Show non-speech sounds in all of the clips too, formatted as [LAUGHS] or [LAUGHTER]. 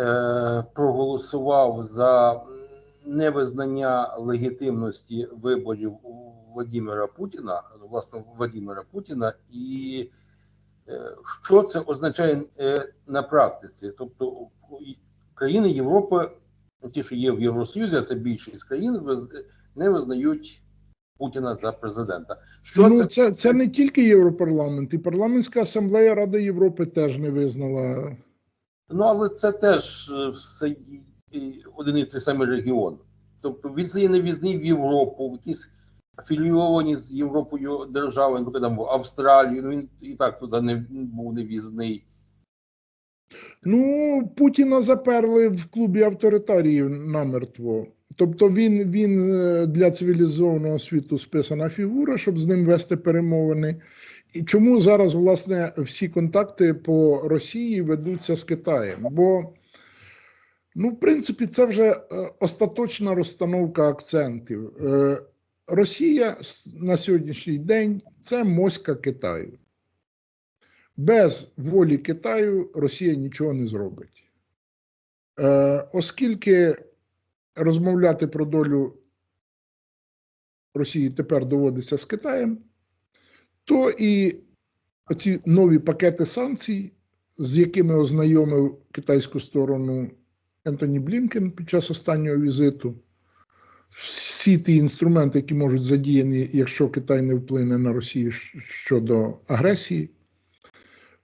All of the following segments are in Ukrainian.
е, проголосував за невизнання легітимності виборів Владимира Путіна, власне, Владимира Путіна, і е, що це означає е, на практиці? Тобто країни Європи, ті, що є в Євросоюзі, а це більшість країн, не визнають Путіна за президента. Що ну, це це, це не тільки Європарламент, і парламентська асамблея Ради Європи теж не визнала. Ну, але це теж е, все один і той самий регіон. Тобто він це є не в'їзний в Європу, в якісь афілійовані з Європою держави, наприклад, в Австралію. Ну він і так туди не був не в'їзний. Ну, Путіна заперли в клубі авторитаріїв намертво. Тобто він, він е, для цивілізованого світу списана фігура, щоб з ним вести перемовини. І чому зараз, власне, всі контакти по Росії ведуться з Китаєм? Бо, ну, в принципі, це вже е, остаточна розстановка акцентів. Е, Росія на сьогоднішній день це моська Китаю. Без волі Китаю Росія нічого не зробить. Е, оскільки розмовляти про долю Росії тепер доводиться з Китаєм, то і ці нові пакети санкцій, з якими ознайомив китайську сторону Ентоні Блінкен під час останнього візиту, всі ті інструменти, які можуть задіяні, якщо Китай не вплине на Росію щодо агресії,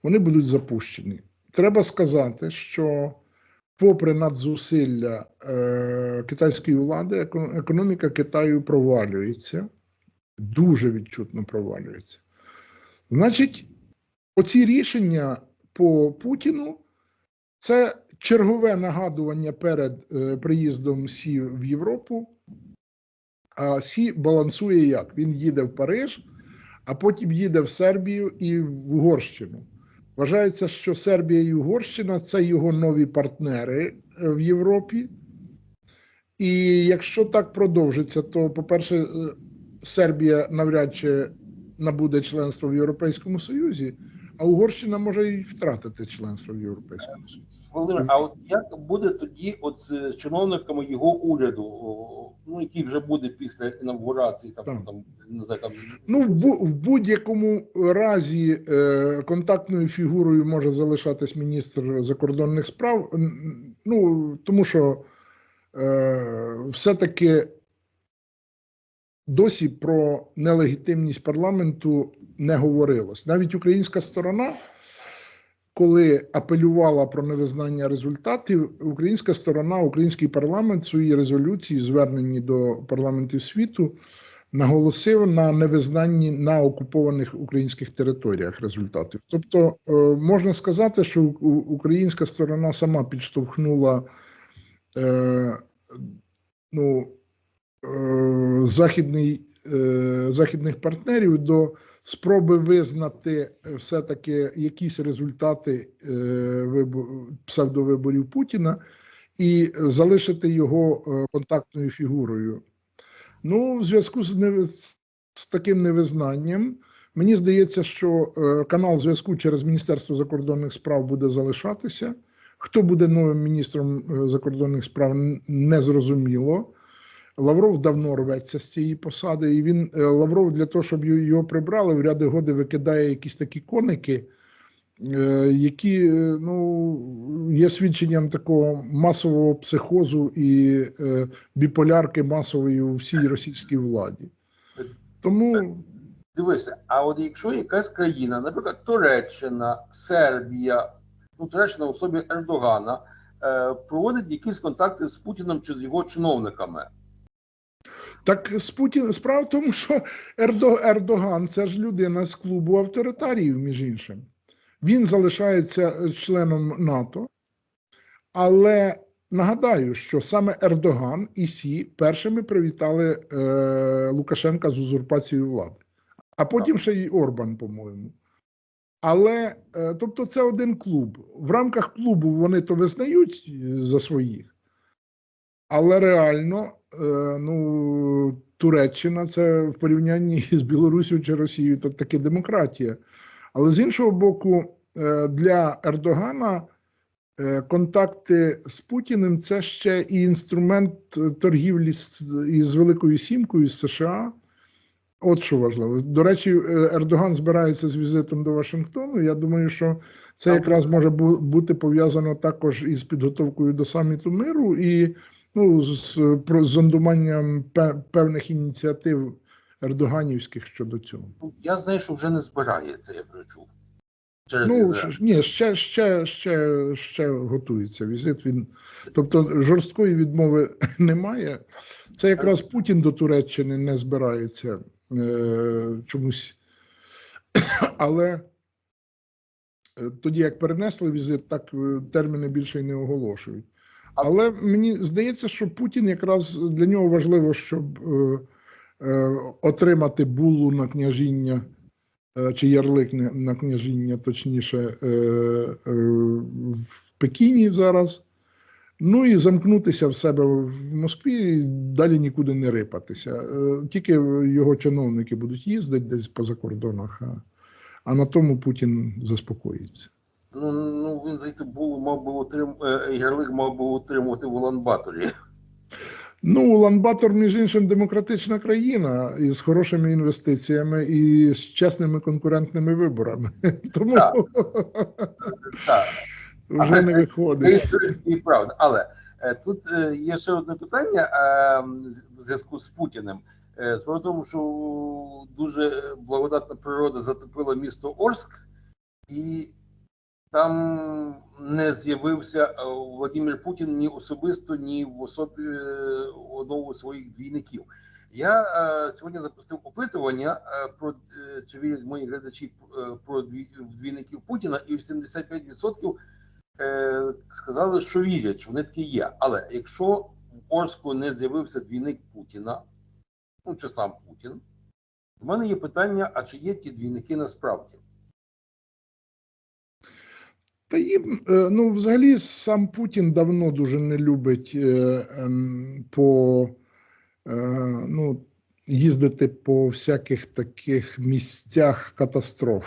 вони будуть запущені. Треба сказати, що попри надзусилля е, китайської влади, економіка Китаю провалюється, дуже відчутно провалюється. Значить, оці рішення по Путіну це чергове нагадування перед е, приїздом Сі в Європу. А Сі балансує як? Він їде в Париж, а потім їде в Сербію і в Угорщину. Вважається, що Сербія і Угорщина це його нові партнери е, в Європі. І якщо так продовжиться, то, по-перше, е, Сербія навряд чи набуде членство в Європейському Союзі, а Угорщина може і втратити членство в Європейському Союзі. Володимир, а от як буде тоді от з чиновниками його уряду, ну який вже буде після інавгурації, там, Так. там не знаю, там Ну, в, бу- в будь-якому разі е, контактною фігурою може залишатись міністр закордонних справ. Ну, тому що е, все-таки досі про нелегітимність парламенту не говорилось. Навіть українська сторона, коли апелювала про невизнання результатів, українська сторона, український парламент в своїй резолюції, зверненні до парламентів світу, наголосив на невизнанні на окупованих українських територіях результатів. Тобто е, можна сказати, що українська сторона сама підштовхнула е, ну, західний, е, західних партнерів до спроби визнати все-таки якісь результати е, псевдовиборів Путіна і залишити його е, контактною фігурою. Ну, в зв'язку з, з таким невизнанням, мені здається, що канал зв'язку через Міністерство закордонних справ буде залишатися. Хто буде новим міністром закордонних справ, не зрозуміло. Лавров давно рветься з цієї посади, і він е, Лавров для того, щоб його- прибрали, в ряди годи викидає якісь такі коники, е, які е, ну, є свідченням такого масового психозу і біполярки масової у всій російській владі. Тому Дивися, а от якщо якась країна, наприклад, Туреччина, Сербія, ну Туреччина в особі Ердогана, проводить якісь контакти з Путіним чи з його чиновниками, так з Путін справа в тому, що Ердо, Ердоган це ж людина з клубу авторитаріїв, між іншим. Він залишається членом НАТО, але нагадаю, що саме Ердоган і Сі першими привітали е, Лукашенка з узурпацією влади, а потім ще й Орбан, по-моєму. Але е, тобто це один клуб. В рамках клубу вони то визнають е, за своїх, але реально, е, ну, Туреччина це в порівнянні [LAUGHS] з Білорусією чи Росією, то таки демократія. Але з іншого боку, е, для Ердогана е, контакти з Путіним це ще і інструмент е, торгівлі з, із Великою Сімкою з США. От що важливо. До речі, е, Ердоган збирається з візитом до Вашингтону. Я думаю, що це якраз може бути пов'язано також із підготовкою до саміту миру і ну, з про зондуванням певних ініціатив ердоганівських щодо цього. Ну, Я знаю, що вже не збирається, я вже чув. Через Ну ш- ні, ще, ще, ще, ще готується візит. Він тобто жорсткої відмови [LAUGHS] немає. Це якраз Путін до Туреччини не збирається е, чомусь. [COUGHS] Але е, тоді, як перенесли візит, так е, терміни більше й не оголошують. Але мені здається, що Путін якраз для нього важливо, щоб е, е, отримати булу на княжіння е, чи ярлик на- княжіння, точніше, е, е, в Пекіні зараз. Ну і замкнутися в себе в Москві і далі нікуди не рипатися. Е, Тільки його чиновники будуть їздити десь по закордонах, а, а на тому Путін заспокоїться. Ну, ну він зайти було, мав би отрим... е, ярлик мав би отримувати в Улан-Баторі. Ну, Улан-Батор, між іншим, демократична країна із хорошими інвестиціями і з чесними конкурентними виборами. [LAUGHS] Тому Так. [LAUGHS] Так, вже не виходить. і правда. Але е, тут е, є ще одне питання е, в зв'язку з Путіним. Е, Справа в тому, що дуже благодатна природа затопила місто Орск, і там не з'явився е, Владимир Путін ні особисто, ні в особі е, одного своїх двійників. Я е, сьогодні запустив опитування про чи вірять мої глядачі про двійників Путіна, і 75% е, сказали, що вірять, що вони такі є. Але якщо в Орську не з'явився двійник Путіна, ну чи сам Путін, в мене є питання: а чи є ті двійники насправді? Та їм, е, ну, взагалі, сам Путін давно дуже не любить е, ем, по е, ну, їздити по всяких таких місцях катастроф.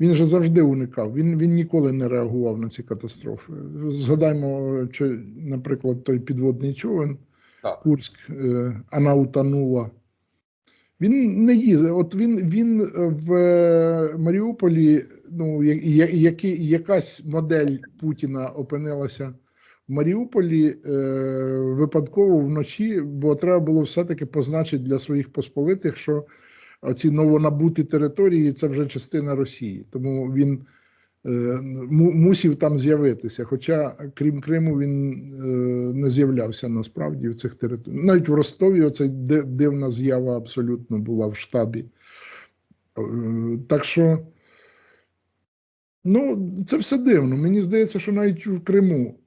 Він же завжди уникав. Він, він ніколи не реагував на ці катастрофи. Згадаймо, чи, наприклад, той підводний човен Так. Курськ, е, вона утонула. Він не їздив. От він, він в е, Маріуполі, ну, я- я- які, якась модель Путіна опинилася в Маріуполі е, випадково вночі, бо треба було все-таки позначити для своїх посполитих, що ці новонабуті території це вже частина Росії. Тому він е, мусів там з'явитися. Хоча, крім Криму, він е, не з'являвся насправді в цих територіях. Навіть в Ростові оця дивна з'ява абсолютно була в штабі. Е, Так що, ну, це все дивно. Мені здається, що навіть в Криму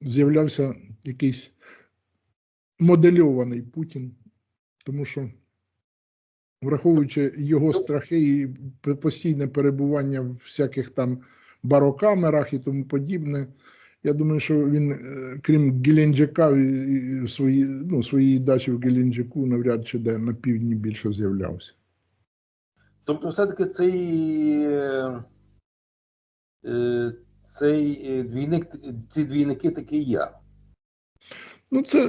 з'являвся якийсь модельований Путін, тому що, враховуючи його страхи і постійне перебування в всяких там барокамерах і тому подібне, я думаю, що він, е, крім Геленджика, в свої, ну, своїй дачі в Геленджику навряд чи де на півдні більше з'являвся. Тобто, все-таки цей, е, е, цей двійник, ці двійники таки є. Ну, це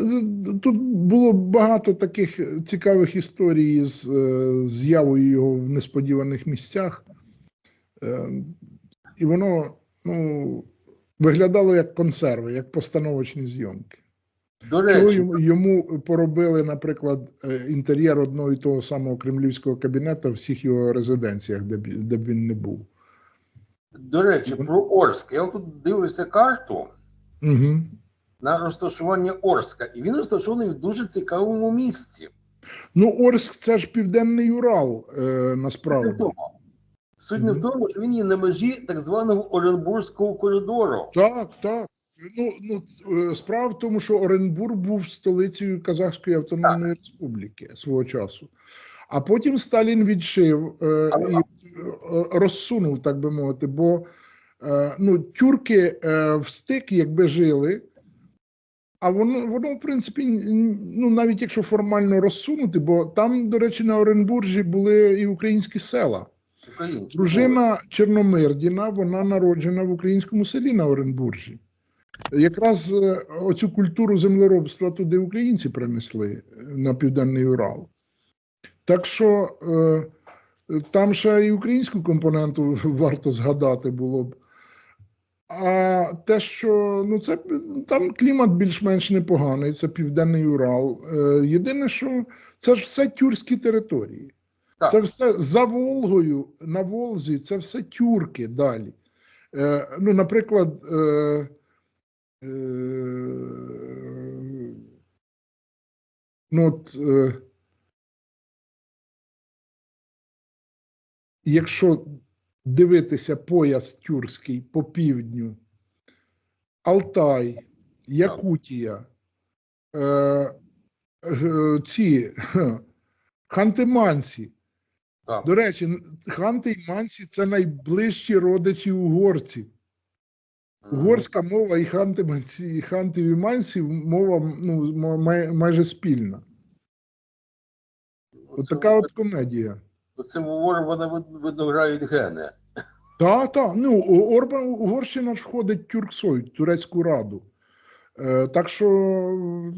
тут було багато таких цікавих історій з е, з'явою його в несподіваних місцях. Е, І воно ну, виглядало як консерви, як постановочні зйомки. До Чого речі, йому, йому поробили, наприклад, е, інтер'єр одного і того самого кремлівського кабінету в всіх його резиденціях, де б, де б він не був. до речі, про Орск. Я тут дивлюся карту Угу. На розташування Орска, і він розташований в дуже цікавому місці. Ну, Орск це ж південний Урал, е, Суть не в тому. Суть не в тому, що він є на межі так званого Оренбурзького коридору. Так, так. Ну, ну е, справа в тому, що Оренбург був столицею Казахської Автономної Республіки свого часу. А потім Сталін відшив е, і е, розсунув, так би мовити, бо е, ну, тюрки е, в стик, якби жили, а воно, воно, в принципі, ну, навіть якщо формально розсунути, бо там, до речі, на Оренбуржі були і українські села. Дружина Чорномирдіна, вона народжена в українському селі на Оренбуржі. Якраз е, оцю культуру землеробства туди українці принесли е, на Південний Урал. Так що е, там ще і українську компоненту [LAUGHS] варто згадати було б. А те, що ну це там клімат більш-менш непоганий, це Південний Урал. Е, єдине, що це ж все тюркські території. Так. Це все за Волгою, на Волзі, це все тюрки далі. Е, ну, наприклад, е, е, ну, от, е, якщо дивитися пояс тюркський по півдню, Алтай, Якутія, е, е, ці хе, Ханти-Мансі. Так. До речі, Ханти і Мансі це найближчі родичі угорців. Угорська мова і ханти, і хантів і мансів мова ну, май- майже спільна. От от комедія. Це в Орбана вид- видно грають гени. Так, так. Ну, Орбан, Угорщина ж входить Тюрксой, Турецьку Раду. Е, так що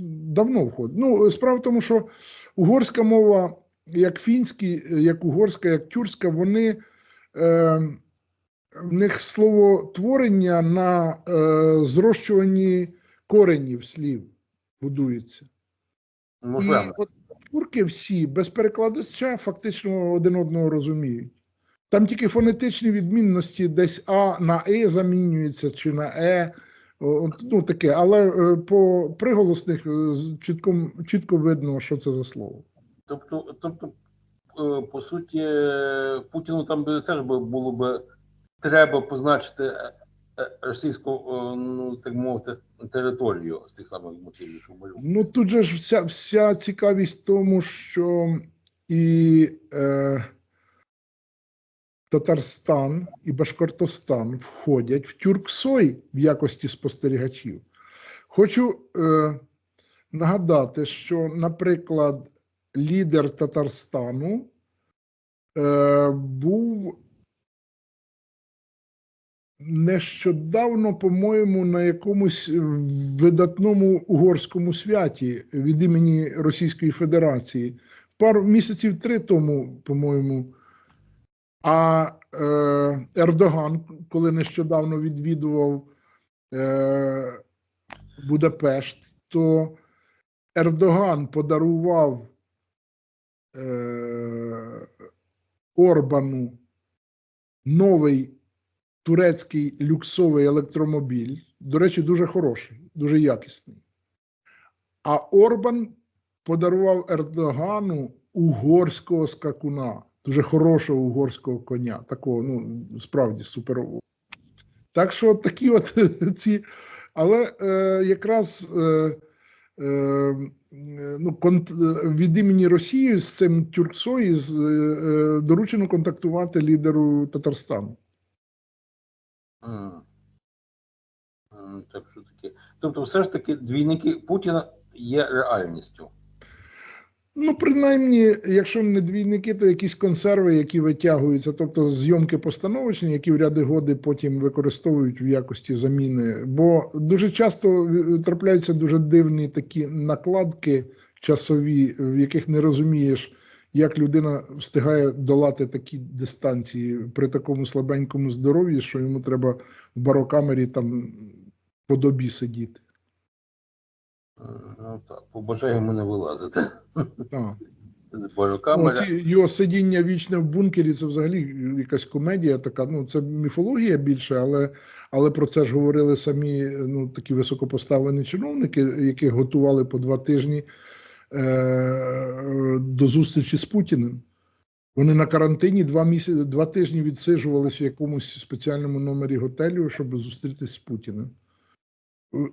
давно входить. Ну, справа в тому, що угорська мова, як фінські, е, як угорська, як тюркська, вони е, в них словотворення на е, зрощуванні коренів слів будується. І от турки всі без перекладача фактично один одного розуміють. Там тільки фонетичні відмінності, десь А на Е замінюється чи на Е. Ну таке, але е, по приголосних е, чітко, чітко видно, що це за слово. Тобто, тобто, е, по суті, Путіну там теж було би треба позначити російську, е, ну так мовити, територію з тих самих мотивів, що малював. Ну тут же ж вся, вся цікавість в тому, що і е, Татарстан, і Башкортостан входять в Тюрксой в якості спостерігачів. Хочу е, нагадати, що, наприклад, лідер Татарстану е, був нещодавно, по-моєму, на якомусь видатному угорському святі від імені Російської Федерації. Пару місяців три тому, по-моєму. А е, Ердоган, коли нещодавно відвідував е, Будапешт, то Ердоган подарував е, Орбану новий турецький люксовий електромобіль. До речі, дуже хороший, дуже якісний. А Орбан подарував Ердогану угорського скакуна, дуже хорошого угорського коня, такого, ну, справді суперового. Так що такі от [LAUGHS] ці. Але е, якраз е, е, ну, конт, е, від імені Росії з цим Тюрксої е, е, доручено контактувати лідеру Татарстану. Так що таке. Тобто, все ж таки, двійники Путіна є реальністю. Ну, принаймні, якщо не двійники, то якісь консерви, які витягуються, тобто зйомки постановочні, які в ряди годи потім використовують в якості заміни. Бо дуже часто е, трапляються дуже дивні такі накладки часові, в яких не розумієш, як людина встигає долати такі дистанції при такому слабенькому здоров'ї, що йому треба в барокамері там по добі сидіти. М, Ну так, побажаємо не вилазити Так. Ну, ці його сидіння вічне в бункері це взагалі якась комедія така. Ну, це міфологія більше, але, але про це ж говорили самі ну, такі високопоставлені чиновники, яких готували по два тижні е- до зустрічі з Путіним. Вони на карантині два місяці, два тижні відсиджувалися в якомусь спеціальному номері готелю, щоб зустрітися з Путіним. Е,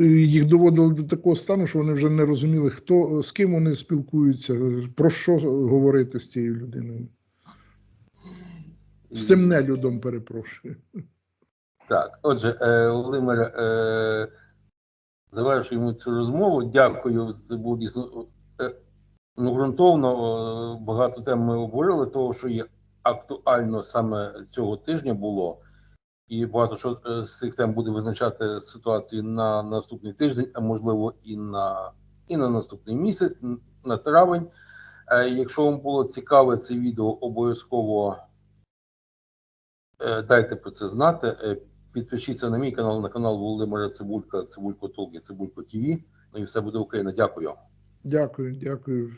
е, Їх доводили до такого стану, що вони вже не розуміли, хто з ким вони спілкуються, про що говорити з цією людиною. З цим нелюдом, перепрошую. Так, отже, е, Володимир, е, завершуємо цю розмову. Дякую. Це було дійсно е, ну, ґрунтовно. е, Багато тем ми обговорили, того, що є актуально саме цього тижня було. І багато що е, з цих тем буде визначати ситуацію на наступний тиждень, а можливо і на, і на наступний місяць, на травень. Якщо вам було цікаве це відео, обов'язково дайте про це знати. Підпишіться на мій канал, на канал Володимира Цибулька, Цибулько Толки, Цибулько ТВ. Ну і все буде Україна. Дякую. Дякую, дякую.